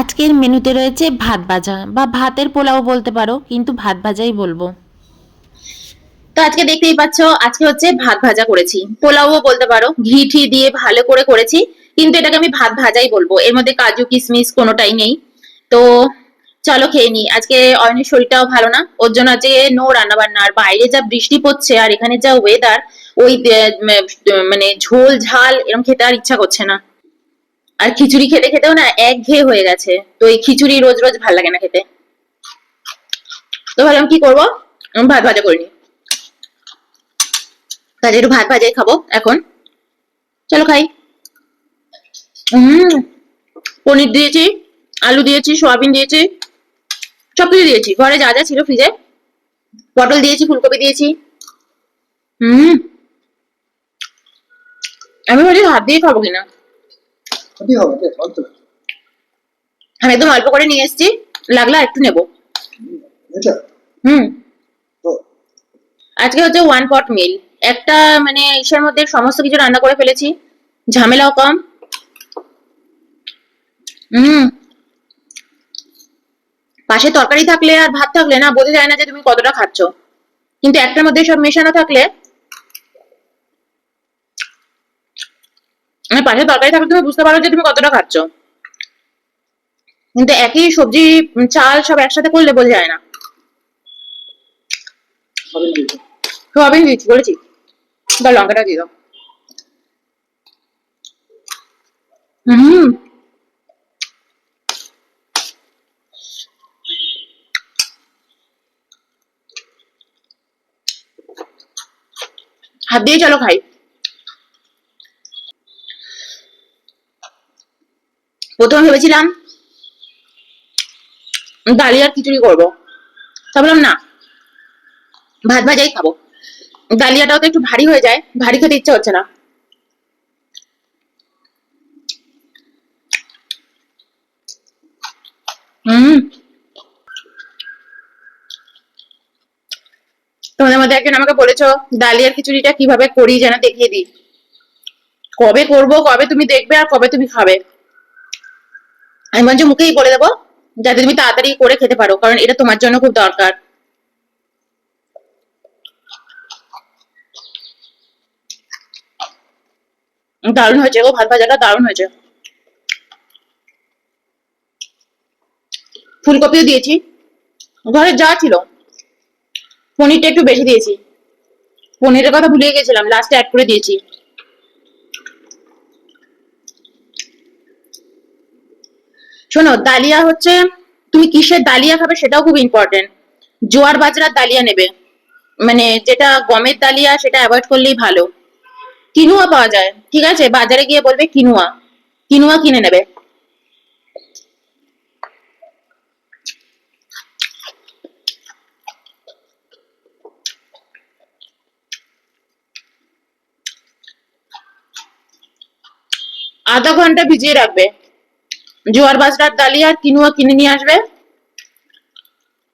আজকের মেনুতে রয়েছে ভাত ভাজা বা ভাতের পোলাও বলতে পারো, কিন্তু ভাত ভাজাই বলব। তো আজকে দেখতেই পাচ্ছ, আজকে হচ্ছে ভাত ভাজা করেছি। পোলাও বলতে পারো, ঘি ঠি দিয়ে ভালো করে করেছি, কিন্তু এটাকে আমি ভাত ভাজাই বলব। এর মধ্যে কাজু কিশমিশ কোনোটাই নেই। তো চলো খেয়ে নি আজকে অয়নের শরীরটাও ভালো না, ওর জন্য আজকে নো রান্না বান্না আর বাইরে যা বৃষ্টি পড়ছে আর এখানে যা ওয়েদার ওই মানে ঝোল, ঝাল এরকম খেতে আর ইচ্ছা করছে না। আর খিচুড়ি খেতে খেতেও না এক ঘেয়ে হয়ে গেছে। তো এই খিচুড়ি রোজ রোজ ভালো লাগে না খেতে। তো ভাবলাম কি করব? ভাত ভাজা করিনি তাহলে একটু ভাত ভাজাই খাব এখন। চলো খাই। হম পনির দিয়েছি, আলু দিয়েছি, সয়াবিন দিয়েছি সবকিছু দিয়েছি। ঘরে যা যা ছিল ফ্রিজে। পটল দিয়েছি, ফুলকপি দিয়েছি। হুম আমি ভাবছি হাত দিয়ে খাব কিনা ক্ষতি হবে কে অল্প আমি একদম অল্প করে নিয়ে এসেছি লাগলে একটু নেব। হুম। আজকে হচ্ছে ওয়ান পট মিল একটা মানে ইসের মধ্যে সমস্ত কিছু রান্না করে ফেলেছি। ঝামেলাও কম। হুম। পাশে তরকারি থাকলে আর ভাত থাকলে না বোঝা যায় না যে তুমি কতটা খাচ্ছ। কিন্তু একটার মধ্যে সব মেশানো থাকলে মানে পাশে তরকারি থাকলে তুমি বুঝতে পারো যে তুমি কতটা খাচ্ছ। কিন্তু একই সবজি চাল সব একসাথে করলে বোঝা যায় না। সোয়াবিন দিচ্ছি বলেছি। বা লঙ্কাটা দিয়ে দাও। হুম। হাত দিয়ে চলো খাই। প্রথমে ভেবেছিলাম ডালিয়ার খিচুড়ি করব। তা বললাম, না, ভাত ভাজাই খাব। ডালিয়াটাও তো একটু ভারী হয়ে যায়, ভারী খেতে ইচ্ছা হচ্ছে না। তোমাদের মধ্যে একজন আমাকে বলেছ ডালিয়ার খিচুড়িটা কীভাবে করি যেন দেখিয়ে দিই? কবে করব, কবে তুমি দেখবে আর কবে তুমি খাবে? আমি বলছি মুখেই বলে দেবো, যাতে তুমি তাড়াতাড়ি করে খেতে পারো, কারণ এটা তোমার জন্য খুব দরকার। দারুণ হয়েছে গো, ভাত ভাজাটা দারুণ হয়েছে। ফুলকপিও দিয়েছি। ঘরে যা ছিল, পনিরটা একটু বেশি দিয়েছি। পনিরের কথা ভুলে গেছিলাম লাস্টে অ্যাড করে দিয়েছি। শোনো, ডালিয়া হচ্ছে, তুমি কিসের ডালিয়া খাবে সেটাও খুব ইম্পর্টেন্ট জোয়ার বাজরার ডালিয়া নেবে। মানে যেটা গমের ডালিয়া সেটা অ্যাভয়েড করলেই ভালো। কিনুয়া পাওয়া যায়, ঠিক আছে? বাজারে গিয়ে বলবে কিনুয়া। কিনুয়া কিনে নেবে। আধা ঘণ্টা ভিজিয়ে রাখবে। জোয়ার বাজরার ডালি আর কিনুয়া কিনে নিয়ে আসবে।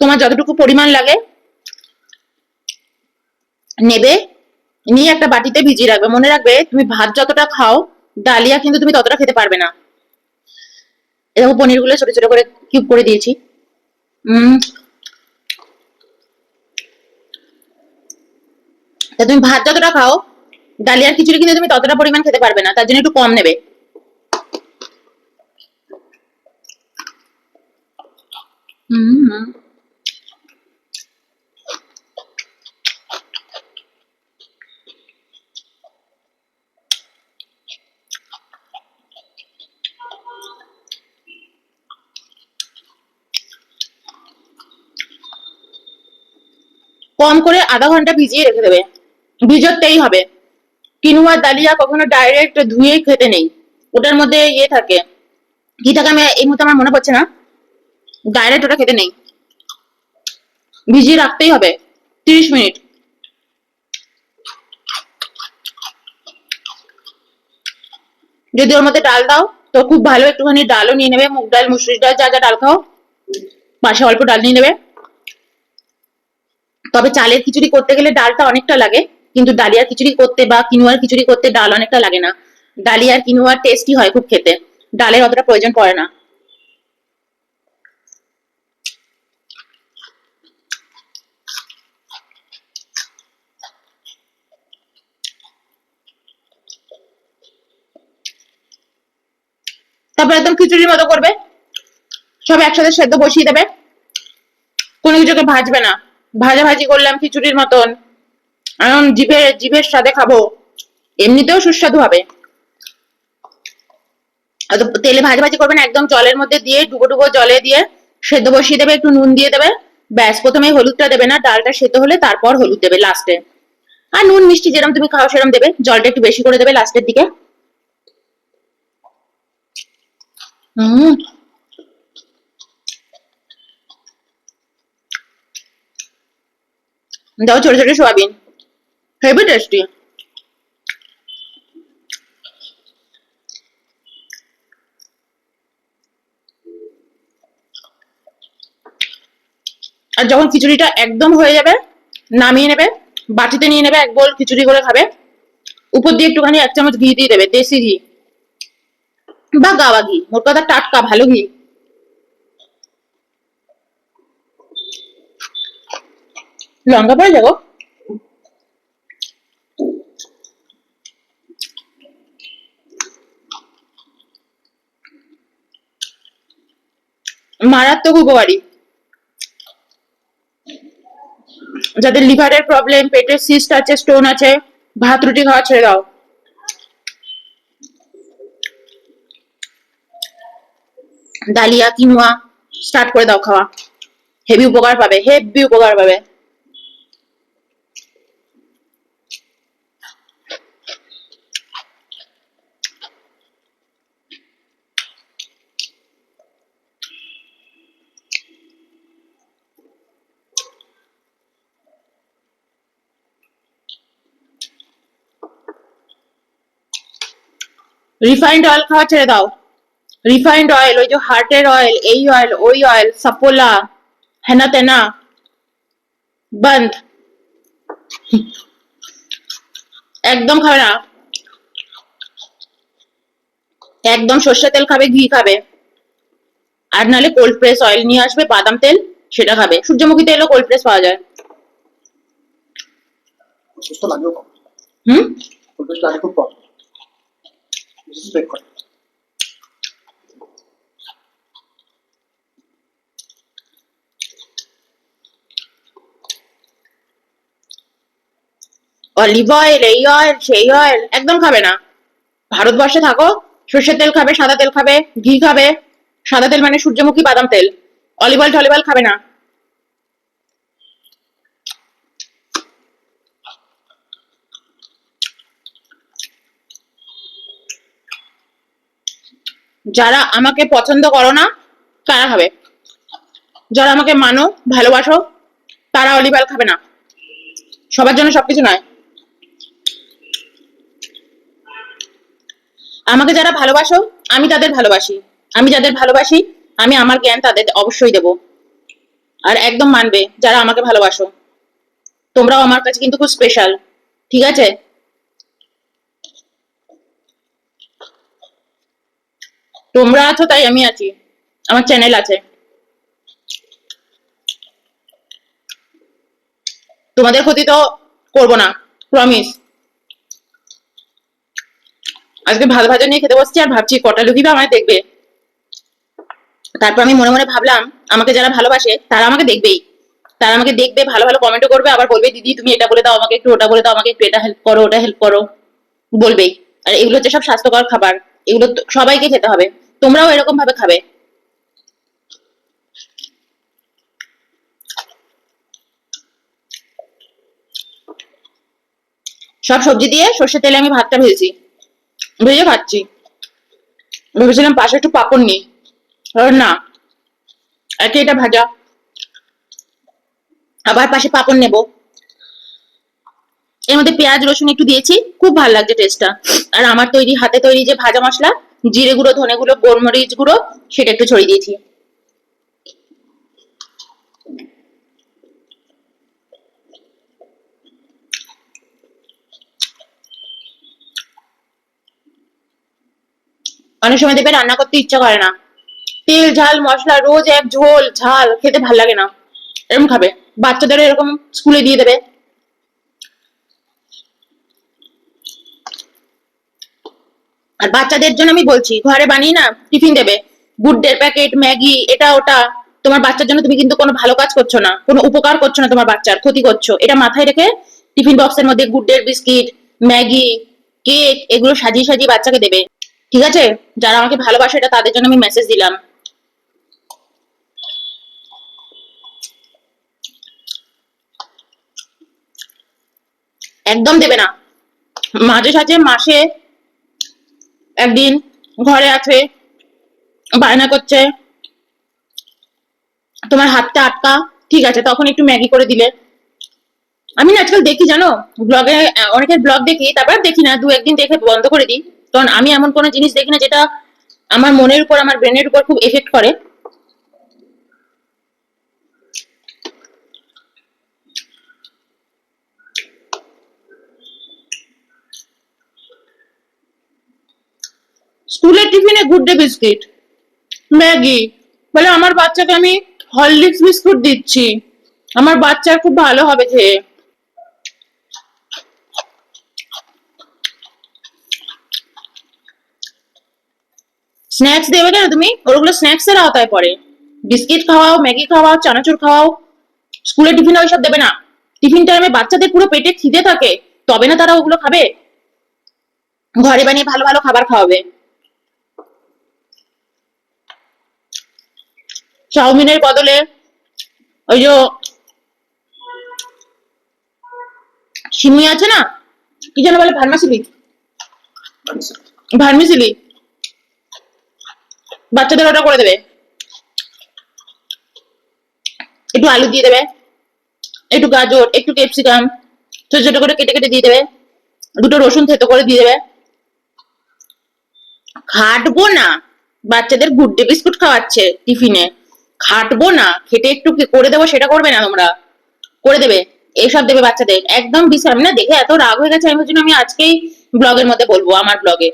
তোমার যতটুকু পরিমাণ লাগে, নেবে, নিয়ে একটা বাটিতে ভিজিয়ে রাখবে। মনে রাখবে, তুমি ভাত যতটা খাও, ডালিয়া কিন্তু তুমি ততটা খেতে পারবে না। এরকম পনিরগুলো ছোট ছোট করে কিউব করে দিয়েছি। তুমি ভাত যতটা খাও, ডালিয়ার খিচুড়ি কিন্তু তুমি ততটা পরিমাণ খেতে পারবে না, তার জন্য একটু কম নেবে। হুম কম করে আধা ঘণ্টা ভিজিয়ে রেখে দেবে। ভিজতেই হবে। কিনুয়ার ডালিয়া কখনো ডাইরেক্ট ধুয়ে খেতে নেই। ওটার মধ্যে ইয়ে থাকে। কি থাকে আমি এই মুহূর্তে আমার মনে পড়ছে না। ডাইরেক্ট ওটা খেতে নেই। ভিজিয়ে রাখতেই হবে। তিরিশ মিনিট। যদি ওর মধ্যে ডাল দাও, তো খুব ভালো একটুখানি ডালও নিয়ে নেবে, মুগ ডাল, মুসুরি ডাল, যা যা ডাল খাও, পাশে অল্প ডাল নিয়ে নেবে। তবে চালের খিচুড়ি করতে গেলে ডালটা অনেকটা লাগে, কিন্তু ডালিয়ার খিচুড়ি করতে বা কিনুয়ার খিচুড়ি করতে ডাল অনেকটা লাগে না। ডালিয়ার কিনুয়ার টেস্টি হয় খুব খেতে। ডালের অতটা প্রয়োজন পড়ে না। খিচুড়ির মতো করবে। সব একসাথে সেদ্ধ বসিয়ে দেবে। কোনো কিছুকে ভাজবে না। ভাজা ভাজি করলাম খিচুড়ির মতন। এখন জিভে, জিভের স্বাদে খাব। এমনিতেও সুস্বাদু হবে। তেলে ভাজা ভাজি করবে না, একদম জলের মধ্যে দিয়ে, ডুবো ডুবো জলে দিয়ে সেদ্ধ বসিয়ে দেবে, একটু নুন দিয়ে দেবে। ব্যাস প্রথমে হলুদটা দেবে না, ডালটা সেদ্ধ হলে তারপর হলুদ দেবে লাস্টে। আর নুন, মিষ্টি যেরকম তুমি খাও সেরকম দেবে, জলটা একটু বেশি করে দেবে লাস্টের দিকে। হুম দাও ছোট ছোট সোয়াবিন। হেভি টেস্টি আর যখন খিচুড়িটা একদম হয়ে যাবে, নামিয়ে নেবে, বাটিতে নিয়ে নেবে, এক বোল খিচুড়ি করে খাবে। উপর দিয়ে একটুখানি এক চামচ ঘি দিয়ে দেবে, দেশি ঘি। বা গাওয়া ঘি মোট কথা টাটকা, ভালো ঘি। লঙ্কা পড়ে যাব? মারাত্মক উপকারী। যাদের লিভারের প্রবলেম পেটের সিস্ট আছে স্টোন আছে, ভাত রুটি খাওয়া ছেড়ে দাও। ডালিয়া, কিনোয়া স্টার্ট করে দাও খাওয়া। হেভি উপকার পাবে, হেভি উপকার পাবে। রিফাইন্ড অয়েল খাওয়া ছেড়ে দাও। রিফাইন্ড অয়েল ওই যে হার্টের অয়েল এই অয়েল ওই অয়েল সাপোলা হেনা তেনা বন্ধ একদম খাবে না। একদম সর্ষে তেল খাবে ঘি খাবে। আর নাহলে কোল্ড প্রেস অয়েল নিয়ে আসবে বাদাম তেল সেটা খাবে। সূর্যমুখী তেলও কোল্ড প্রেস পাওয়া যায়। হুম? পরিবেশটা আগে খুব কম। অলিভ অয়েল, এই অয়েল, সেই অয়েল, একদম খাবে না। ভারতবর্ষে থাকো, সর্ষের তেল খাবে, সাদা তেল খাবে, ঘি খাবে। সাদা তেল মানে সূর্যমুখী বাদাম তেল। অলিভ অয়েল, টলিভ অয়েল খাবে না। যারা আমাকে পছন্দ করো না, তারা খাবে। যারা আমাকে মানো, ভালোবাসো, তারা অলিভ অয়েল খাবে না। সবার জন্য সবকিছু নয়। আমাকে যারা ভালোবাসো, আমি তাদের ভালোবাসি। আমি যাদের ভালোবাসি, আমি আমার জ্ঞান তাদের অবশ্যই দেব। আর একদম মানবে যারা আমাকে ভালোবাসো। তোমরাও আমার কাছে কিন্তু খুব স্পেশাল ঠিক আছে? তোমরা আছো তাই আমি আছি। আমার চ্যানেল আছে। তোমাদের ক্ষতি তো করব না প্রমিস আজকে ভাত ভাজা নিয়ে খেতে বসছি, আর ভাবছি কটা লুকিবে আমায় দেখবে। তারপর আমি মনে মনে ভাবলাম, আমাকে যারা ভালোবাসে, তারা আমাকে দেখবেই। তারা আমাকে দেখবে, ভালো ভালো কমেন্টও করবে, আবার বলবে, দিদি, তুমি এটা বলে দাও আমাকে একটু, ওটা বলে দাও আমাকে একটু, এটা হেল্প করো, ওটা হেল্প করো। বলবেই। আর এগুলো হচ্ছে সব স্বাস্থ্যকর খাবার। এগুলো সবাইকে খেতে হবে। তোমরাও এরকম ভাবে খাবে। সব সবজি দিয়ে সর্ষে তেলে আমি ভাতটা ভেজেছি। ভেজে খাচ্ছি ভেবেছিলাম পাশে একটু পাপড় নিই। না, একে এটা ভাজা। আবার পাশে পাপড় নেব। এর মধ্যে পেঁয়াজ, রসুন একটু দিয়েছি, খুব ভালো লাগছে টেস্টটা আর আমার তৈরি, হাতে তৈরি যে ভাজা মশলা, জিরে গুঁড়ো, ধনে গুঁড়ো, গোলমরিচ গুঁড়ো, সেটা একটু ছড়িয়ে দিয়েছি। অনেক সময় দেখবে রান্না করতে ইচ্ছা করে না। তেল, ঝাল, মশলা, রোজ এক ঝোল, ঝাল, খেতে ভালো লাগে না। এরকম খাবে। বাচ্চাদের এরকম স্কুলে দিয়ে দেবে। আর বাচ্চাদের জন্য আমি বলছি, ঘরে বানিয়ে না টিফিন দেবে। গুড ডে প্যাকেট ম্যাগি, এটা, ওটা, তোমার বাচ্চার জন্য তুমি কিন্তু কোনো ভালো কাজ করছ না। কোনো উপকার করছ না তোমার বাচ্চার, ক্ষতি করছ। এটা মাথায় রেখে টিফিন বক্সের মধ্যে Good Day biscuit, Maggi cake এগুলো সাজিয়ে সাজিয়ে বাচ্চাকে দেবে। ঠিক আছে? যারা আমাকে ভালোবাসে, এটা তাদের জন্য আমি মেসেজ দিলাম। একদম দেবে না। মাঝে সাঝে মাসে একদিন ঘরে আছে, বায়না করছে। তোমার হাতটা আটকা, ঠিক আছে, তখন একটু ম্যাগি করে দিলে। আমি না আজকাল দেখি, জানো? ব্লগে অনেকের ব্লগ দেখি, তারপর দেখি না দু একদিন দেখে বন্ধ করে দিই। কারণ আমি এমন কোনো জিনিস দেখি না যেটা আমার মনের উপর, আমার ব্রেনের উপর খুব এফেক্ট করে। স্কুলের টিফিনে গুড ডে বিস্কিট, ম্যাগি, বলে আমার বাচ্চাকে আমি হরলিক্স বিস্কুট দিচ্ছি। আমার বাচ্চার খুব ভালো হবে খেয়ে স্ন্যাক্স দেবে কেন তুমি? ওগুলো স্ন্যাক্স এর আওতায় পড়ে। বিস্কিট খাওয়াও, ম্যাগি খাওয়াও, চানাচুর খাওয়াও। স্কুলের টিফিনে ওইসব দেবে না। টিফিন টাইমে বাচ্চাদের পুরো পেটে খিদে থাকে। তবে না তারা ওগুলো খাবে? ঘরে বানিয়ে ভালো ভালো খাবার খাওয়াবে। চাউমিনের বদলে ওই যে সিমুই আছে না? কি যেন বলে, ভার্মাসিলি। ভার্মিসিলি। বাচ্চাদের ওটা করে দেবে। একটু আলু দিয়ে দেবে, একটু গাজর, একটু ক্যাপসিকাম ছোট ছোট করে কেটে কেটে দিয়ে দেবে, দুটো রসুন থেতো করে দিয়ে দেবে। খাটবো না, বাচ্চাদের গুড ডে বিস্কুট খাওয়াচ্ছে টিফিনে। খাটবো না, খেটে একটু করে দেবো সেটা করবে না তোমরা। করে দেবে, এইসব দেবে বাচ্চাদের। একদম বিশ্রাম। না, দেখে এত রাগ হয়ে গেছে, আমি আমি আজকেই ব্লগের মধ্যে বলব, আমার ব্লগে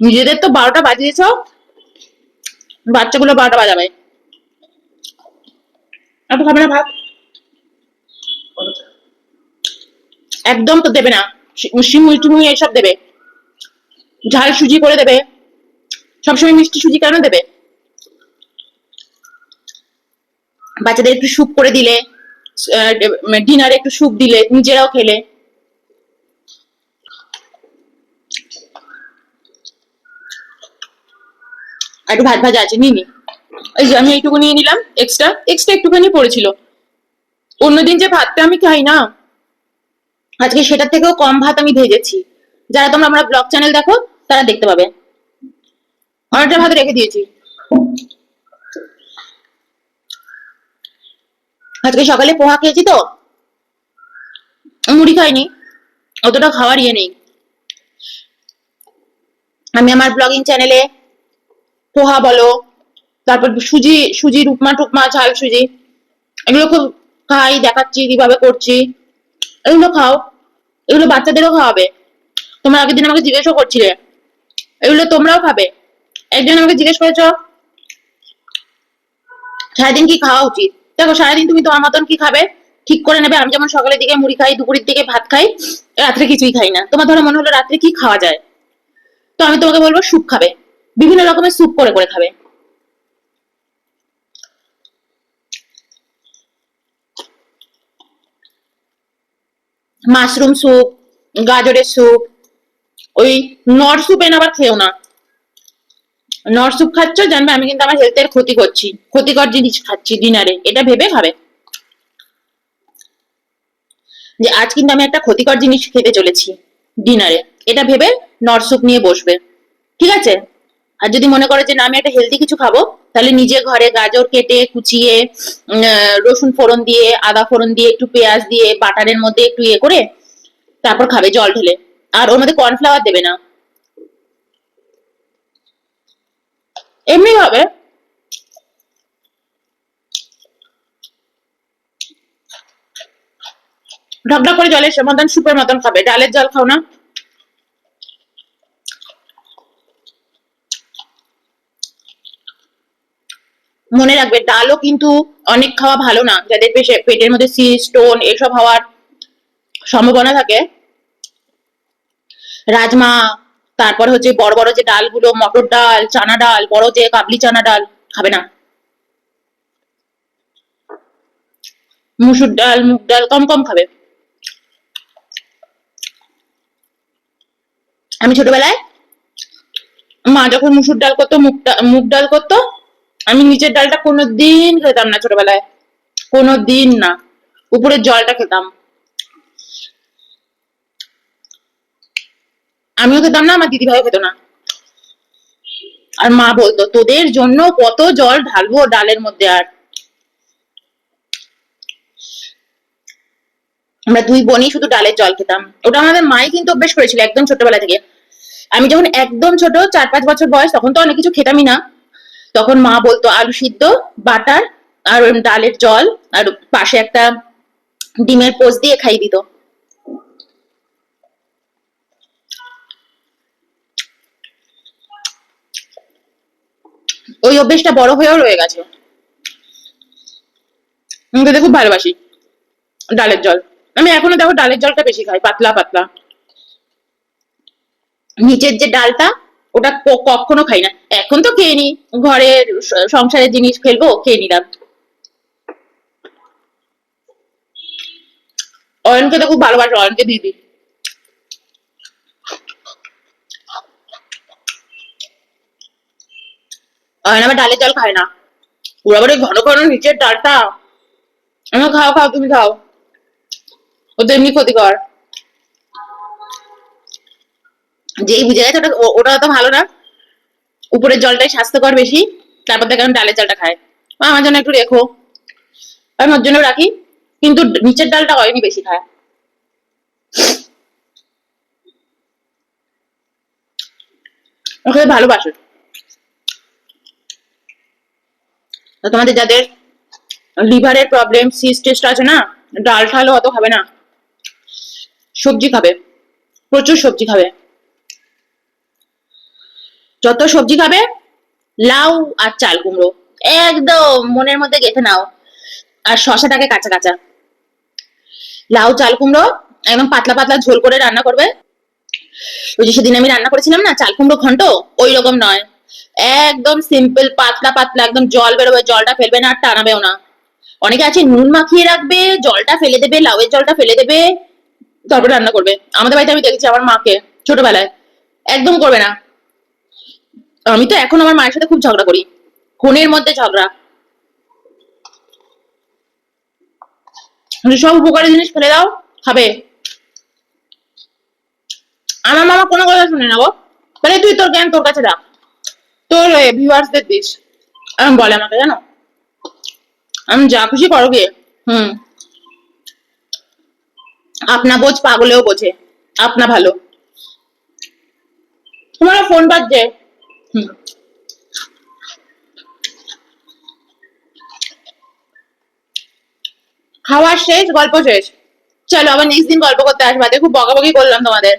নিজেদের তো বারোটা বাজিয়েছ, বাচ্চাগুলো বারোটা বাজাবে। এত খাবে না ভাত? একদম তো দেবে না। সিমুই টুমুই এইসব দেবে। ঝাল সুজি করে দেবে। সবসময় মিষ্টি সুজি কেন দেবে? বাচ্চাদের একটু স্যুপ করে দিলে ডিনারে একটু স্যুপ দিলে, নিজেরাও খেলে। একটু ভাত ভাজা আছে, নিয়ে নি। এই যে আমি এইটুকু নিয়ে নিলাম এক্সট্রা এক্সট্রা একটুখানি পড়েছিল। অন্যদিন যে ভাতটা আমি খাই না, আজকে সেটার থেকেও কম ভাত আমি ভেজেছি। যারা তোমরা আমরা ব্লগ চ্যানেল দেখো, তারা দেখতে পাবে। অনেকটা ভাত রেখে দিয়েছি। আজকে সকালে পোহা খেয়েছি তো, মুড়ি খাইনি, অতটা খাওয়ার ইয়ে নেই। আমি আমার ব্লগিং চ্যানেলে পোহা বলো, তারপর সুজি সুজি উপমা টুকমা, ঝাল সুজি, এগুলো খুব খাই, দেখাচ্ছি, কীভাবে করছি। এগুলো খাও, এগুলো বাচ্চাদেরও খাওয়াবে। তোমরা আগের দিন আমাকে জিজ্ঞেসও করছিলে, এগুলো তোমরাও খাবে। একজন আমাকে জিজ্ঞেস করেছ, সারাদিন কি খাওয়া উচিত? দেখো, সারাদিন তুমি তোমার মতন কি খাবে, ঠিক করে নেবে। আমি যেমন সকালের দিকে মুড়ি খাই, দুপুরের দিকে ভাত খাই, রাত্রে কিছুই খাই না। তোমার ধরো মনে হলো রাত্রে কি খাওয়া যায়? তো আমি তোমাকে বলব সুপ খাবে। বিভিন্ন রকমের স্যুপ করে করে খাবে। মাশরুম স্যুপ গাজরের স্যুপ ওই নর স্যুপ এনে আবার খেও না। নর স্যুপ খাচ্ছ, জানবে আমি কিন্তু আমার হেলথের ক্ষতি করছি। ক্ষতিকর জিনিস খাচ্ছি ডিনারে এটা ভেবে খাবে। যে আজ কিন্তু আমি একটা ক্ষতিকর জিনিস খেতে চলেছি ডিনারে এটা ভেবে নর স্যুপ নিয়ে বসবে। ঠিক আছে? আর যদি মনে করো যে না, আমি একটা হেলদি কিছু খাব, তাহলে নিজে ঘরে গাজর কেটে, কুচিয়ে রসুন ফোড়ন দিয়ে, আদা ফোড়ন দিয়ে, একটু পেঁয়াজ দিয়ে, বাটারের মধ্যে একটু ইয়ে করে তারপর খাবে, জল ঢেলে। আর ওর মধ্যে কর্নফ্লাওয়ার দেবে না। এমনি হবে। ঢকঢক করে জলের মতন সুপের মতন খাবে। ডালের জল খাও না। মনে রাখবে, ডালও কিন্তু অনেক খাওয়া ভালো না। যাদের পেটের মধ্যে সি স্টোন এসব হওয়ার সম্ভাবনা থাকে। রাজমা, তারপর হচ্ছে বড় বড় যে ডালগুলো, মটর ডাল, চানা ডাল, বড় যে কাবলি চানা ডাল, খাবে না। মুসুর ডাল, মুগ ডাল কম কম খাবে। আমি ছোটবেলায় মা যখন মুসুর ডাল করতো, মুগ ডা- মুগ ডাল করতো আমি নিচের ডালটা কোনো দিন খেতাম না ছোটবেলায়। কোনো দিন না। উপরের জলটা খেতাম। আমিও খেতাম না, আমার দিদি ভাইও খেত না। আর মা বলতো, তোদের জন্য কত জল ঢালবো ডালের মধ্যে আর। আমরা দুই বোনই শুধু ডালের জল খেতাম। ওটা আমাদের মাই কিন্তু অভ্যেস করেছিল একদম ছোটবেলা থেকে। আমি যখন একদম ছোট, চার পাঁচ বছর বয়স, তখন তো অনেক কিছু খেতামই না। তখন মা বলতো, আলু সিদ্ধ, বাটার আর ডালের জল আর পাশে একটা ডিমের পোচ দিয়ে খাই দিত। ওই অভ্যেসটা বড় হয়েও রয়ে গেছে। আমি খেতে খুব ভালোবাসি ডালের জল। আমি এখনও দেখো ডালের জলটা বেশি খাই, পাতলা পাতলা। নিচের যে ডালটা ওটা কখনো খাই না। এখন তো খেয়ে নি। ঘরের সংসারের জিনিস ফেলব, খেয়ে নিলাম। অয়নকে তো খুব ভালোবাসে, অয়নকে দিদি অয়ন আবার ডালের জল খায় না। ওরা আবার ঘন ঘন নিচের ডালটা। আমি খাও খাও, তুমি খাও। ও তো এমনি ক্ষতিকর। যেই বুঝে গেছে, ওটা ওটা তো ভালো না। উপরের জলটাই স্বাস্থ্যকর বেশি, তারপর দেখে ডালের জলটা খায়। আমার জন্য একটু রেখো। আমি ওর জন্য রাখি, কিন্তু নিচের ডালটা হয়নি বেশি খায়। ওকে, ভালোবাসে। তোমাদের যাদের লিভারের প্রবলেম সিস্ট টেস্ট আছে না ডাল ঠালও অত খাবে না। সবজি খাবে। প্রচুর সবজি খাবে। যত সবজি খাবে, লাউ আর চাল কুমড়ো, একদম মনের মধ্যে গেঁথে নাও। আর শশাটাকে কাঁচা কাঁচা। লাউ, চাল কুমড়ো একদম পাতলা পাতলা ঝোল করে রান্না করবে। ওই যে সেদিন আমি রান্না করেছিলাম না, চাল কুমড়ো ঘন্ট, ওই রকম নয়। একদম সিম্পল পাতলা পাতলা, একদম জল বেরোবে, জলটা ফেলবে না, আর টানাবেও না। অনেকে আছে, নুন মাখিয়ে রাখবে, জলটা ফেলে দেবে, লাউয়ের জলটা ফেলে দেবে, তারপরে রান্না করবে। আমাদের বাড়িতে আমি দেখেছি আমার মাকে, ছোটবেলায়। একদম করবে না। আমি তো এখন আমার মায়ের সাথে খুব ঝগড়া করি। ফোনের মধ্যে ঝগড়া। সব উপকারী জিনিস ফেলে দাও, খাবে। আমার মামা কোনো কথা শুনে না গো। বলে তুই তোর জ্ঞান তোর কাছে রাখ। তোর ভিউয়ার্সদের দিস। আমি, বলে আমাকে জানো? আমি, যা খুশি করো গিয়ে। হুম। আপনা বোঝ, পাগলেও বোঝে। আপনা ভালো। তোমার ফোন বাজছে। হুম খাওয়া শেষ, গল্প শেষ। চলো আবার নেক্সট দিন গল্প করতে আসবে। খুব বকাবকি করলাম তোমাদের।